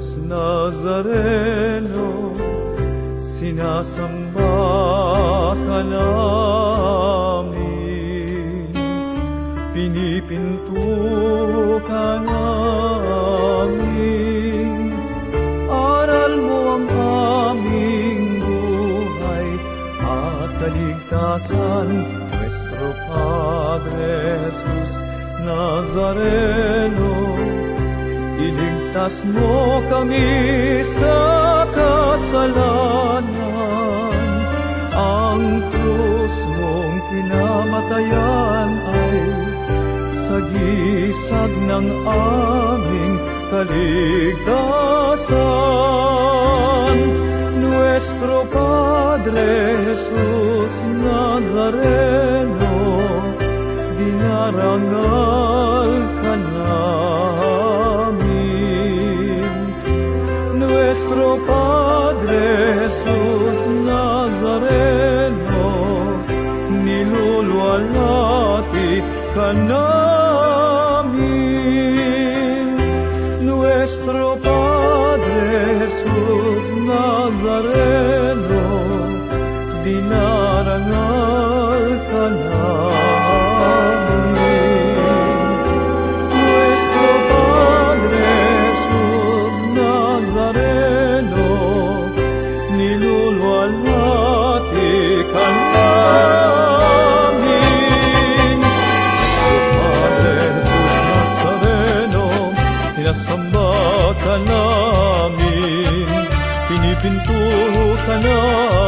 Jesus Nazareno, sinasamba ka namin, pinipinto ka namin, aral mo ang aming buhay at kaligtasan, Nuestro Padre Jesus Nazareno, Iligtas mo kami sa kasalanan. Ang krus mong kinamatayan ay sagisag ng aming kaligtasan. Nuestro Padre Jesus Nazareno, dinarangal Nuestro Padre Jesus Nazareno, niluluwalhati ka namin. Nuestro Padre Jesus Nazareno, dinarangal ka namin. Niluluwalhati ka namin. Padre Jesús Nazareno, sinasamba ka namin, pinipinto ka namin,